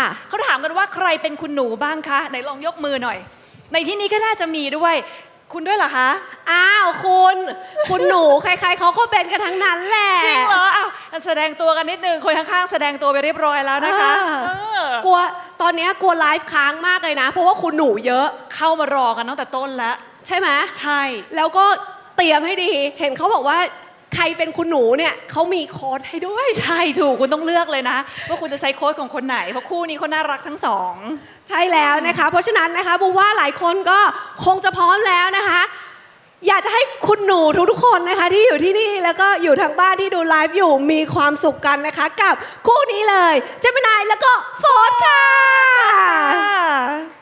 ค่ะ เขาถามกันว่าใครเป็นคุณหนูบ้างคะ ไหนลองยกมือหน่อย ในที่นี้ก็น่าจะมีด้วย คุณด้วยเหรอคะ อ้าวคุณ คุณหนูใครๆเขาก็เป็นกันทั้งนั้นแหละ จริงเหรออ้าวแสดงตัวกันนิดนึง คนข้างๆ แสดงตัวไปเรียบร้อยแล้วนะคะเออเออกลัวตอนเนี้ยกลัวไลฟ์ค้างมากเลยนะ เพราะว่าคุณหนูเยอะเข้ามารอกันตั้งแต่ต้นแล้ว ใช่ไหม ใช่ แล้วก็เตรียมให้ดี เห็นเขาบอกว่า ใครเป็นคุณหนูเนี่ยเขามีโค้ดให้ด้วย ใช่ถูกคุณต้องเลือกเลยนะ ว่าคุณจะใช้โค้ดของคนไหน เพราะคู่นี้เขาน่ารักทั้งสอง ใช่แล้วนะคะ เพราะฉะนั้นนะคะบูมว่าหลายคนก็คงจะพร้อมแล้วนะคะ อยากจะให้คุณหนูทุกๆคนนะคะ ที่อยู่ที่นี่แล้วก็อยู่ทางบ้านที่ดูไลฟ์อยู่มีความสุขกันนะคะ กับคู่นี้เลยเจมินายแล้วก็โฟร์ค่ะ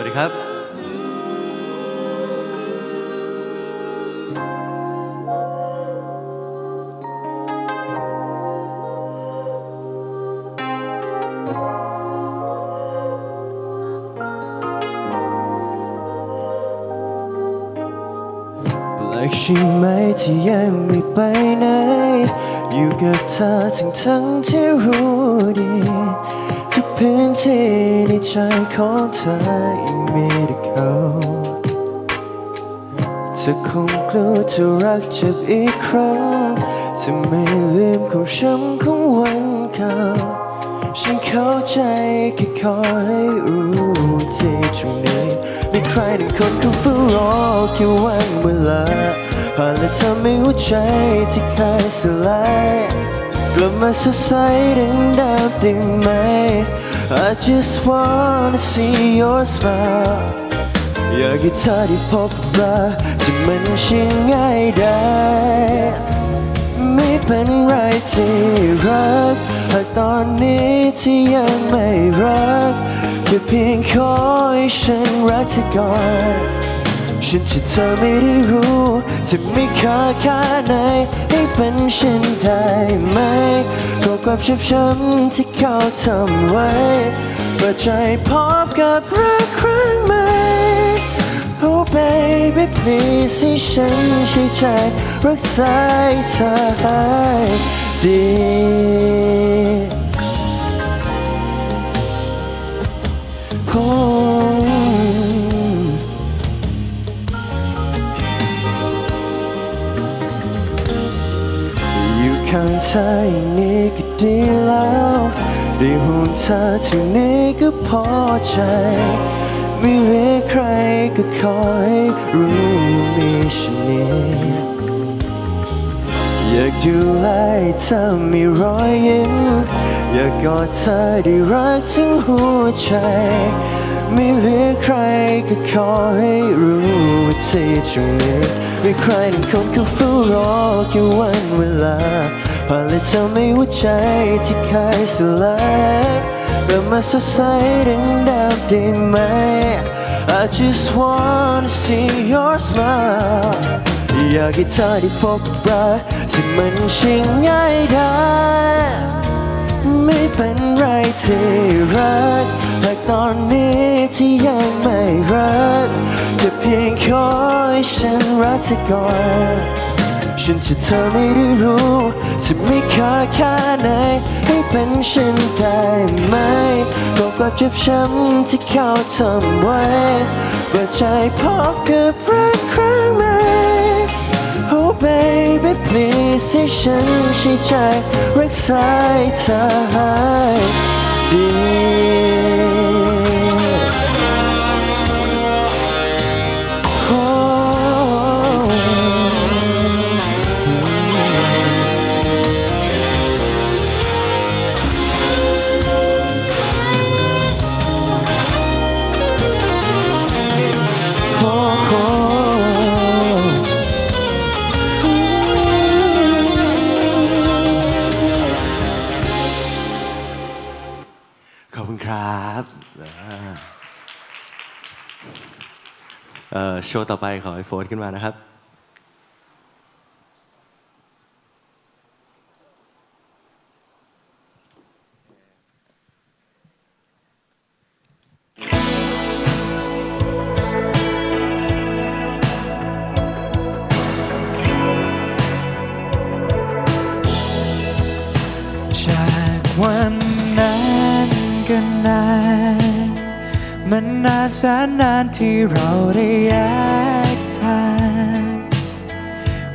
วัสดีครับแปลกใช่ไหมที่ยังไม่ไปไหน อยู่กับเธอทั้งทั้งที่รู้ดี พื้นที่ในใจของเธอยังมีแต่เขาเธอคงกลัวจะรักเจ็บอีกครั้งจะไม่ลืมความช้ำของวันเก่าฉันเข้าใจแค่ขอให้รู้ที่ตรงนี้มีใครหนึ่งคนเขาเฝ้ารอแค่วันเวลาผ่านและทำให้หัวใจที่เคยสลายกลับมาสดใสดังเดิมได้ไหม I just wanna see your smile อยากให้เธอได้พบรักที่มันช่างง่ายได้ ไม่เป็นไรที่รักหากตอนนี้ที่ยังไม่รักแค่เพียงขอให้ฉันรักเธอก่อน ฉันที่เธอไม่ได้รู้จะไม่ค่าค่าไหนให้เป็นฉันได้ไหมก็ความเจ็บช้ำที่เขาทำไว้เปิดใจพบกับรักครั้งใหม่ Oh baby please ให้ฉันใช้ใจรักษาเธอให้ดี ข้างเธออย่างนี้ก็ดีแล้วได้ห่วงเธอเท่นี้ก็พอใจ ไม่เหลือใครก็ขอให้รู้มีฉันนี้อยากดูแลให้เธอมีรอยยิ้มอยากกอดเธอได้รักถึงหัวใจไม่เหลือใครก็ขอให้รู้ว่าที่ตรงนี้ มีใครหนึ่งคนเขาเฝ้ารอแค่วันเวลาผ่านและทำให้หัวใจที่เคยสลายเริ่มมาสดใสดังดาวได้ไหม I just wanna see your smile อยากให้เธอได้พบรักที่มันช่างง่ายได้ไม่เป็นไรที่รักแต่ตอนนี้ที่ยังไม่รัก พียงขอให้ฉันรักเธอก่อนฉันจะเธอไม่ได้รู้จะไม่ค่าค่าไหนให้เป็นฉันได้ไหมก็ความเจ็บช้ำที่เขาทำไว้เปิดใจพบกับรักครั้งใหม่ Oh baby please ให้ฉันใช้ใจรักษาเธอให้ดี โชว์ต่อไปขอไอโฟนขึ้นมานะครับจากวันนั้นก็นาน มันนานแสนนานที่เราได้แยกทาง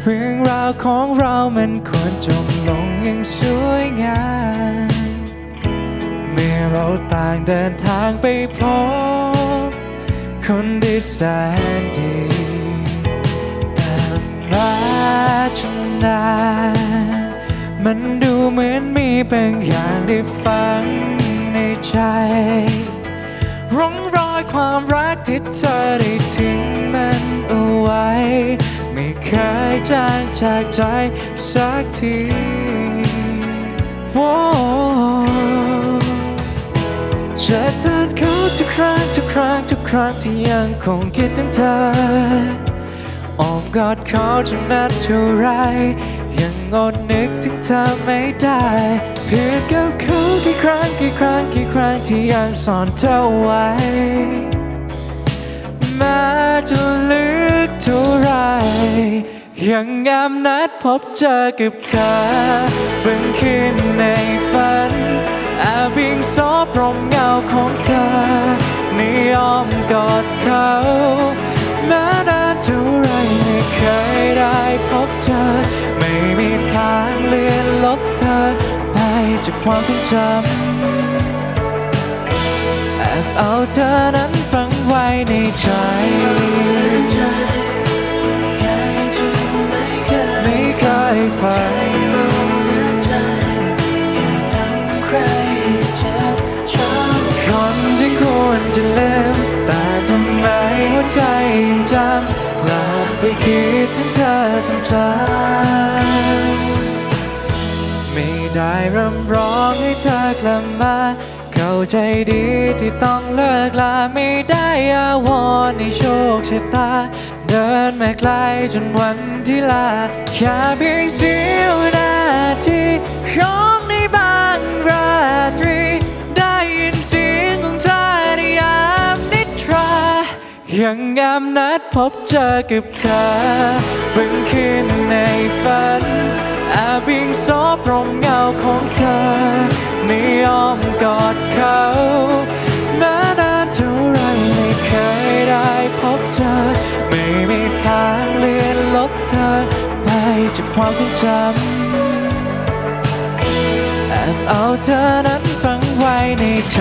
เรื่องราวของเรามันควรจบลงอย่างสวยงามเมื่อเราต่างเดินทางไปพบคนที่แสนดีแต่มาจนนานมันดูเหมือนมีบางอย่างที่ฝังในใจ ร่องรอยความรักที่เธอได้ทิ้งมันเอาไว้ ไม่เคยจางจากใจสักทีโว้จะเธอเขาทุกครั้งทุกครั้งทุกครั้งที่ยังคงคิดถึงเธออ้อมกอดเขาจะนานเท่าไรยังอด นึกถึงเธอไม่ได้เพื่อนกับเขากี่ครั้งกี่ครั้งกี่ครั้งที่ยังซ่อนเธอไว้แม้จะลึกเท่าไรยังงามนัดพบเจอกับเธอเพิ่งคืนในฝันแอบวิงซอบรมเงาของเธอในอ้อมกอดเขาแม้นานเท่าไรไม่เคยได้พบเจอ ม่มีทางเลือนลบเธอไปจากความทรงจำแอบเอาเธอนั้นฝังไว้ในใจ ไม่เคยฝันคนที่ควรจะลืมแต่ทำไมหัวใจยังจำกลับไปคิดถึงเธอซ้ำ รำร้องให้เธอกลับมา เข้าใจดีที่ต้องเลิกลาไม่ได้อาวรณ์ในโชคชะตา เดินมาไกลจนวันที่ลาแค่เพียงเสี้ยวนาทีของในบางราตรี ได้ยินเสียงของเธอในยามนิทรา ยังงามนัดพบเจอกับเธอเพิ่งคืนในฝัน แอบิงซอบรมเงาของเธอในอ้อมกอดเขาแม้นานเท่าไรไม่เคยได้พบเจอไม่มีทางเลือนลบเธอ ไปจากความทรงจำแอบเอาเธอนั้นฝังไว้ในใจ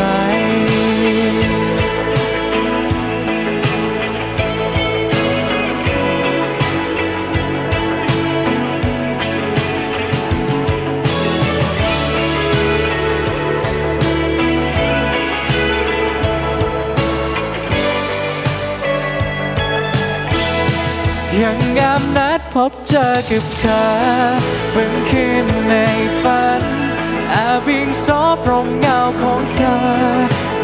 ยังงามนัดพบเจอกับเธอเพิ่งคืนในฝันแอบวิงซอบรมเงาของเธอ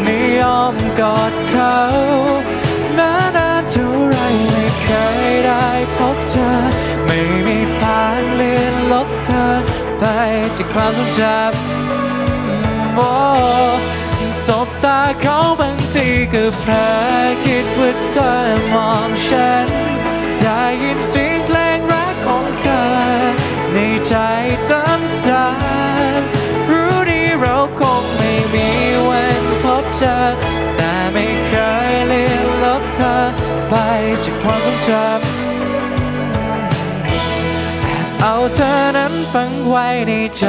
ในอ้อมกอดเขาแม้นานเท่าไรไม่เคยได้พบเจอไม่มีทางเลือนลบเธอ ไปจากความทรงจำโอ้สบตาเขาบางทีก็เพลอคิดว่าเธอมองฉัน ยินเสียงเพลงรักของเธอ ในใจซ้ำๆรู้ดีเราคงไม่มีวันพบเจอ แต่ไม่เคยเลือนลบเธอ ไปจากความทรงจำแอบเอาเธอนั้นฝังไว้ในใจ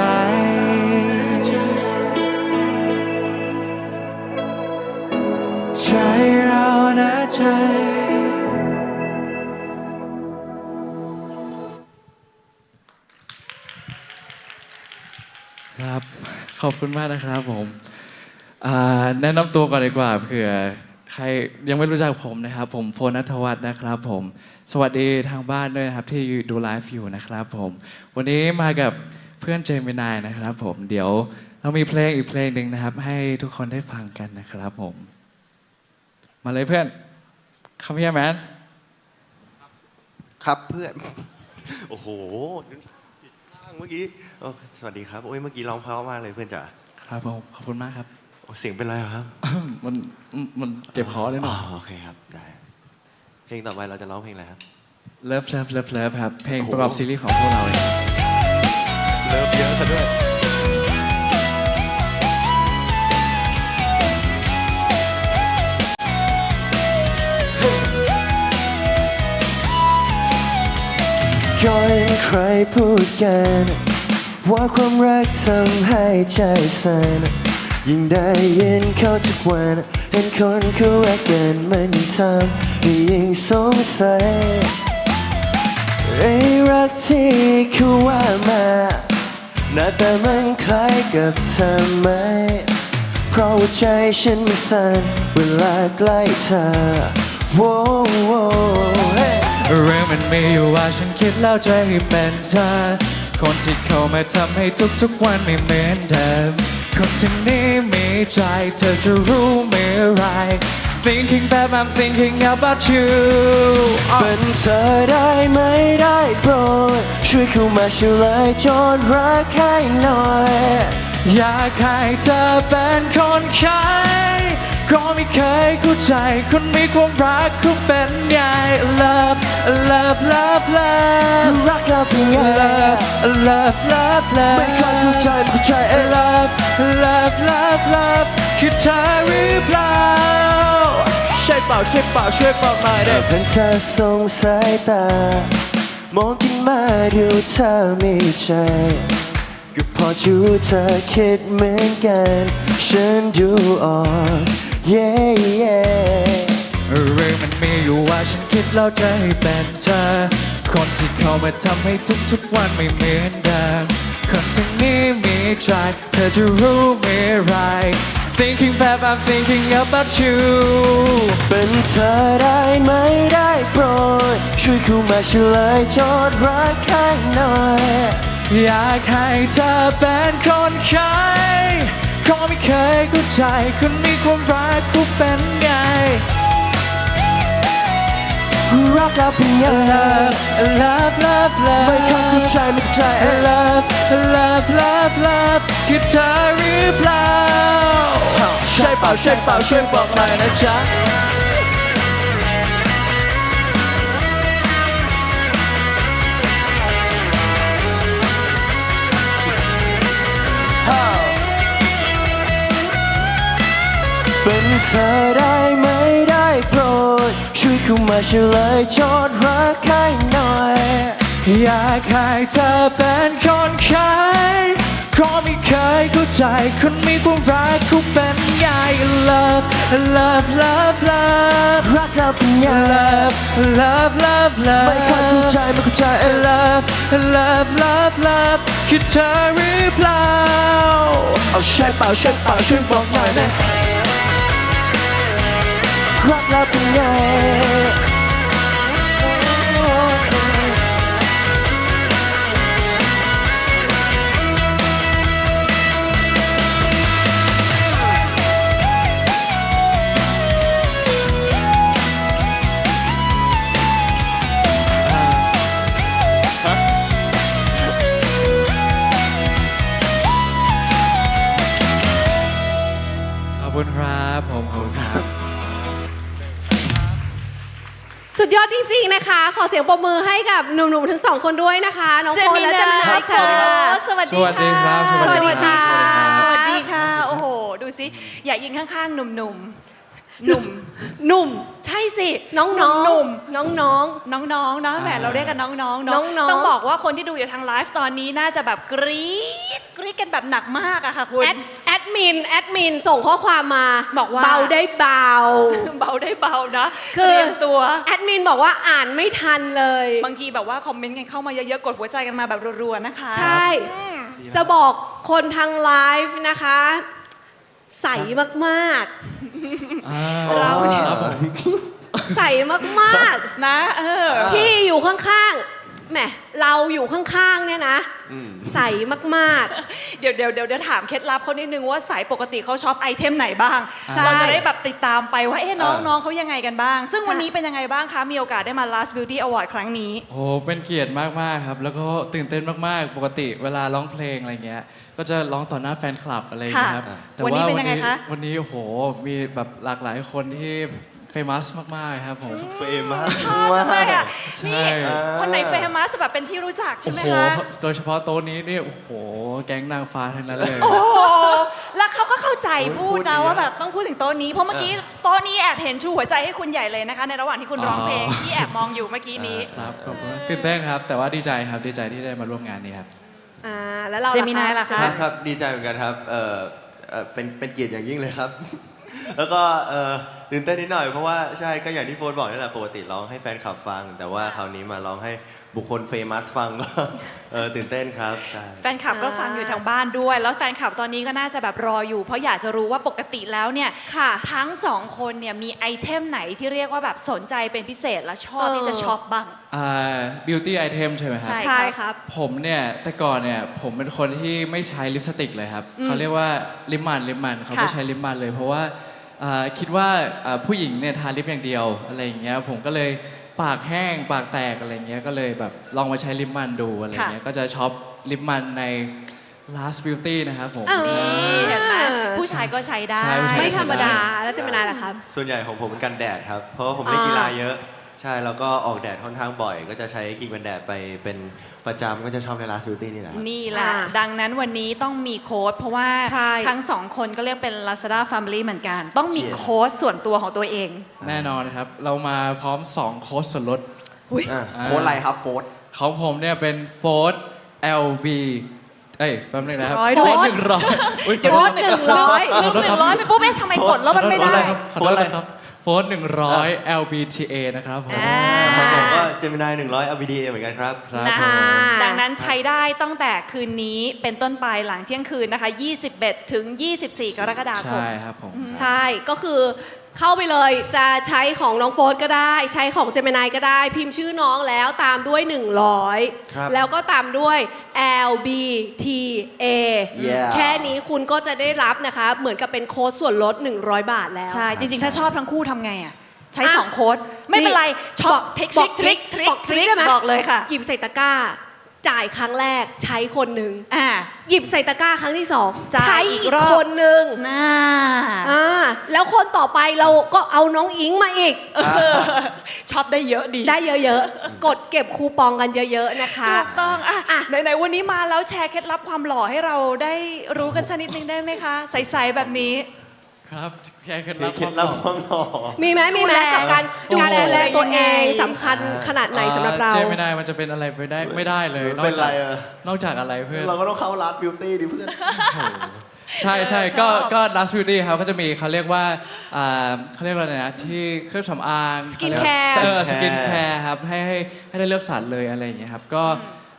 ใจเรานะใจ ครับ ขอบคุณมากนะครับผมแนะนำตัวก่อนดีกว่าเผื่อใครยังไม่รู้จักผมนะครับ ผมโฟนัทวัฒน์นะครับ ผม สวัสดีทางบ้านด้วยนะครับ ที่ดูไลฟ์อยู่นะครับ ผม วันนี้มากับเพื่อนเจมินายนะครับ ผมเดี๋ยวเรามีเพลงอีกเพลงหนึ่งนะครับ ให้ทุกคนได้ฟังกันนะครับผม มาเลยเพื่อน Come here man ครับเพื่อน โอ้โหางเมื่อกี้โอ้สวัสดีครับ โอ้ยเมื่อกี้ร้องเพราะมากเลยเพื่อนจ๋า ครับผมขอบคุณมากครับ โอ้เสียงเป็นไรเหรอครับ มันมันเจ็บคอเลยหอ๋น่ออยโอเคครับ ได้ เพลงต่อไปเราจะร้องเพลงอะไรครับ เลิฟเลิฟเลิฟเลิฟครับ เพลงโอ้โหประกอบซีรีส์ของพวกเราเองเลิฟเยอะซะด้วย เห็นใครพูดกัน ว่าความรักทำให้ใจสั่นยิ่งได้ยินเขาทุกวัน เห็นคนเขารักกันมันยิ่งทำให้ยิ่งสงสัยไอ้รักที่เขาว่ามาหน้าตามันคล้ายกับเธอไหม เพราะว่าใจฉันมันสั่นเวลาใกล้เธอ โว้โว้ เฮ้เรื่องมันมีอยู่ว่าฉันคิดแล้วจะให้เป็นเธอ คนที่เข้ามาทำให้ทุกๆวันไม่เหมือนเดิม คนที่นี้มีใจเธอจะรู้เมื่อไหร Thinking that I'm thinking about you เป็นเธอได้ไหมได้โปรดช่วยเข้ามาช่วยเลยจนรักให้หน่อย อยากให้เธอเป็นคนขาย ก็ไม่เคยเข้าใจคนมีความรักเขาเป็นไง Love love love love รักเราเพียงไง love love love love ไม่ค่อยเข้าใจไม่เข้าใจเอ้ย love love love love คือเธอหรือเปล่าใช่เปล่าใช่เปล่าช่วยบอกหน่อยเด้เป็นเธอสงสายตามองขึ้นมาดูเธอมีใจก็พอจะรู้เธอคิดเหมือนกัน ฉันดูออก yeah yeah เรื่องมันมีอยู่ว่าฉันคิดแล้วจะให้เป็นเธอ คนที่เข้ามาทำให้ทุกๆวันไม่เหมือนเดิมคนที่นี้มีใจเธอจะรู้เมื่อไร Thinking that I'm thinking about you เป็นเธอได้ไหมได้โปรดช่วยเข้ามาช่วยเลยจนรักให้หน่อย อยากให้เธอเป็นคนขาย ก็ไม่เคยเข้าใจคนมีความรักเขาเป็นไงรักเราเพียงไง Love love love ไม่ค่อยเข้าใจไม่เข้าใจเอ้ย Love love love love คือเธอหรือเปล่าใช่เปล่าใช่เปล่าช่วยบอกหน่อยนะจ๊ะ เป็นเธอได้ไหมได้โปรด ช่วยเข้ามาช่วยเลยจดรักให้หน่อย อยากให้เธอเป็นคนขายก็ไม่เคยเข้าใจคนมีความรักเขาเป็นไง Love love love love รักเราเป็นไง love love love love ไม่ค่อยเข้าใจไม่เข้าใจเอ้ย love love love love คือเธอหรือเปล่าเอาใช่เปล่าใช่เปล่าช่วยบอกหน่อยนะ รักแล้วเป็นไง สุดยอดจริงๆนะคะ ขอเสียงปรบมือให้กับหนุ่มๆทั้งสองคนด้วยนะคะ น้องโฟนและเจมินายค่ะ สวัสสดีวัสดีครับสวัสดีค่ะ สวัสดีค่ะ โอ้โห ดูสิ อยากยิงข้างๆ หนุ่มๆ หนุ่ม หนุ่มใช่สิน้องหนุ่มๆน้องน้องๆเนาะแหมเราเรียกกันน้องๆเนาะน้องๆ ต้องบอกว่าคนที่ดูอยู่ทางไลฟ์ตอนนี้น่าจะแบบกรี๊ดกรี๊ดกันแบบหนักมากอะค่ะคุๆณแอดแอดมินแอดมินส่งข้อความมาบอกว่า เบาได้เบา เบาได้เบานะคือ เตรียมตัว แอดมินบอกว่าอ่านไม่ทันเลย บางทีแบบว่าคอมเมนต์กันเข้ามาเยอะๆ กดหัวใจกันมาแบบรัวๆนะคะ ใช่ จะบอกคนทางไลฟ์นะคะ ใสมากเราเนี่ยๆใสมากนะ เออ ๆ พี่อยู่ข้าง แหมเราอยู่ข้างๆเนี่ยนะอืมใสมากเดี๋ยวเดี๋ยวเดี๋ยวเดี๋ยวถามเคล็ดลับเขานิดนึงว่าสายปกติเขาช็อปไอเทมไหนบ้างใช่ เราจะได้แบบติดตามไปว่าเอ๊ะน้องอ่าน้องเขายังไงกันบ้าง ซึ่งใช่วันนี้เป็นยังไงบ้างคะ มีโอกาสได้มา Last Beauty Award ครั้งนี้ โอ้โหเป็นเกียรติมาก ๆ ครับ แล้วก็ตื่นเต้นมาก ๆ ปกติเวลาร้องเพลงอะไรเงี้ย ก็จะร้องต่อหน้าแฟนคลับอะไรอย่างเงี้ยครับค่ะแต่วันนี้ว่าเป็นวัยังไงคะ วันนี้ โอ้โห มีแบบหลากหลายคนที่ เฟมัสมากๆครับผม เฟมากชอบจังเลยอะนี่ ใช่ คนไหนเฟมัสแบบเป็นที่รู้จักใช่โอ้ไหมโหคะ โดยเฉพาะโต๊ะนี้นี่โอ้โห แก๊งนางฟ้าทั้งนั้นเลย โอ้โห แล้วเขาก็เข้าใจโอ้ยพูดพูดนะดีว่าอะแบบต้องพูดถึงโต๊ะนี้ เพราะเมื่อกี้โต๊ะนี้แอบเห็นชูหัวใจให้คุณใหญ่เลยนะคะ ในระหว่างที่คุณร้องเพลงอ๋อ ที่แอบมองอยู่เมื่อกี้นี้ ครับขอบคุณมากตื่นเต้นครับ แต่ว่าดีใจครับ ดีใจที่ได้มาร่วมงานนี้ครับๆอ่าแล้วเราเจมินายล่ะคะ ครับครับดีใจเหมือนกันครับเออเอ่อเป็นเป็นเกียรติอย่างยิ่งเลยครับ แล้วก็เออ ตื่นเต้นนิดหน่อยเพราะว่าใช่ก็อย่างที่โฟนบอกนี่แหละปกติร้องให้แฟนคลับฟัง แต่ว่าคราวนี้มาร้องให้บุคคลเฟมัสฟังก็เออตื่นเต้นครับใช่แฟนคลับก็ฟังอยู่ทางบ้านด้วย แล้วแฟนคลับตอนนี้ก็น่าจะแบบรออยู่ เพราะอยากจะรู้ว่าปกติแล้วเนี่ยค่ะทั้งสองคนเนี่ยมีไอเทมไหนที่เรียกว่าแบบสนใจเป็นพิเศษและชอบเออที่จะช็อปบ้างอ่า beauty item ใช่ไหมครับใช่ใช่ครับ ผมเนี่ยแต่ก่อนเนี่ยผมเป็นคนที่ไม่ใช้ลิปสติกเลยครับเขาเรียกว่าลิปมันลิปมันเขาไม่ค่ะใช้ลิปมันเลยเพราะว่า อ่าคิดว่าอ่าผู้หญิงเนี่ยทาลิปอย่างเดียวอะไรอย่างเงี้ยผมก็เลยปากแห้งปากแตกอะไรเงี้ยก็เลยแบบลองมาใช้ลิปมันดูอะไรเงี้ยก็จะช็อปลิปมันใน last beauty นะครับผม เออนี่เห็นไหมผู้ชายก็ใช้ได้ ใช่ผู้ชาย ไม่ธรรมดาแล้วเจมินายล่ะครับ ส่วนใหญ่ของผมเป็นกันแดดครับ เพราะว่าผมเล่นอ่ากีฬาเยอะ ใช่แล้วก็ออกแดดค่อนข้างบ่อย ก็จะใช้ครีมกันแดดไปเป็นประจำก็จะชอบในลาสบิวตี้นี่แหละครับ นี่แหละ อ่าดังนั้นวันนี้ต้องมีโค้ดเพราะว่าใช่ ทั้งสองคนก็เรียกเป็น Lazada Family เหมือนกัน ต้องมี Yes โค้ดส่วนตัวของตัวเอง แน่นอนครับ เรามาพร้อม 2 โค้ดส่วนลด อะโค้ดอะไรครับโฟดของผมเนี่ยเป็นโฟร์ LB เอ้ยแป๊บนึงนะครับร้อยโฟด้วยร์หนึ่งร้อยอุ๊ยโค้ดหนึ่งร้อย ลืมหนึ่งร้อยไปปุ๊บเอ๊ะทำไมกดแล้วมันไม่ได้ขอโทษนะครับ โฟร์หนึ่งร้อย LBTA นะครับผมอ่าของผมก็เจมินาย100 LBDA เหมือนกันครับ ครับนะผคะม ดังนั้นใช้ได้ตั้งแต่คืนนี้เป็นต้นไปหลังเที่ยงคืนนะคะ 21 ถึง 24 กรกฎาคม ใช่ครับผม ใช่ก็คือ เข้าไปเลยจะใช้ของน้องโฟนก็ได้ ใช้ของเจมินายก็ได้ พิมพ์ชื่อน้องแล้วตามด้วย ครับ100 แล้วก็ตามด้วย L B T A Yeah แค่นี้คุณก็จะได้รับนะคะ เหมือนกับเป็นโค้ดส่วนลด 100 บาทแล้ว ใช่จริงๆ ถ้าชอบทั้งคู่ทำไงอะ ใช้อะ2โค้ดไม่เป็นไรช็อปบอกทริคบอกทริคทริคบอกทริคได้ไหม บอกเลยค่ะ หยิบใส่ตะกร้า จ่ายครั้งแรกใช้คนหนึ่งอ่า หยิบใส่ตะกร้าครั้งที่สองจ่ายใช้อีอีกกรอบ คนหนึ่งน่าอ่าแล้วคนต่อไปเราก็เอาน้องอิงมาอีก ช็อปได้เยอะดีได้เยอะๆ กดเก็บคูปองกันเยอะๆนะคะ ถูกต้องอะอะ ไหนๆวันนี้มาแล้วแชร์เคล็ดลับความหล่อให้เราได้รู้กันสักนิดนึงได้ไหมคะ ใสๆแบบนี้ ครับแค่เคล็ดมีลับเคล็ดลับความหล่อมีไหมมีไหมดูแลกับการดูแลการดูแลตัวเองยังไงสำคัญขนาดไหนสำหรับเราเจไม่ได้มันจะเป็นอะไรไปได้ไม่ได้เลยนอกเป็นไรจากอะนอกจากอะไรเพื่อนเราก็ต้องเข้าร้านบิวตี้ดิเพื่อนใช่ใช่เออก็ชอบก็ Last Beauty ครับก็จะมีเขาเรียกว่าอ่าเขาเรียกว่าอะไรนะที่เครื่องสำอาง Skin เขาเรียก care เออ Skin สกิน care แคร์ครับให้ให้ให้ได้เลือกสรรเลยอะไรอย่างเงี้ยครับก็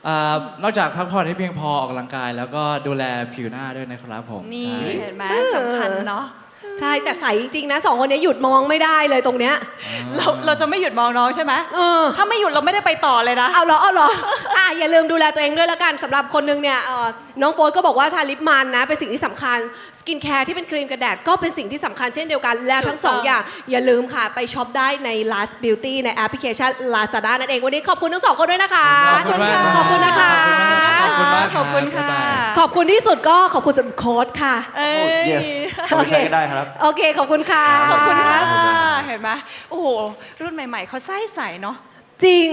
อ่านอกจากพักผ่อนให้เพียงพอออกกำลังกาย แล้วก็ดูแลผิวหน้าด้วยนะครับผมนี่ใช่เห็นไหมสำคัญเนาะ ใช่แต่ใสจริงๆนะสองคนนี้หยุดมองไม่ได้เลยตรงเนี้ยเราเราจะไม่หยุดมองน้องใช่ไหมเออถ้าไม่หยุดเราไม่ได้ไปต่อเลยนะเอาเหรอเอาเหรอ อะอย่าลืมดูแลตัวเองด้วยละกันสำหรับคนนึงเนี่ยเอ่อน้องโฟนก็บอกว่าทาลิปมันนะเป็นสิ่งที่สำคัญสกินแคร์ที่เป็นครีมกันแดดก็เป็นสิ่งที่สำคัญเช่นเดียวกันแล้วทั้งสองถูกต้องอย่างอย่าลืมค่ะไปช็อปได้ใน Last Beauty ในแอปพลิเคชัน Lazada นั่นเองวันนี้ขอบคุณทั้งสองคนด้วยนะคะ ขอบคุณมากขอบคุณนะคะขอบคุณมากขอบคุณรัค่ะบ๊ายบายขอบคุณที่สุดก็ขอบคุณสำหรับโค้ดค่ะเอ้ย yes เอาไปใช้ก็ได้ครับโอเคขอบคุณค่ะขอบคุณค่ะขอบคุณครับเห็นไหมโอ้โหรุ่นใหม่ ๆเขาใส่ใสเนาะจริง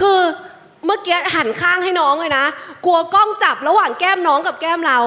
คือ เมื่อกี้หันข้างให้น้องเลยนะ กลัวกล้องจับระหว่างแก้มน้องกับแก้มเรา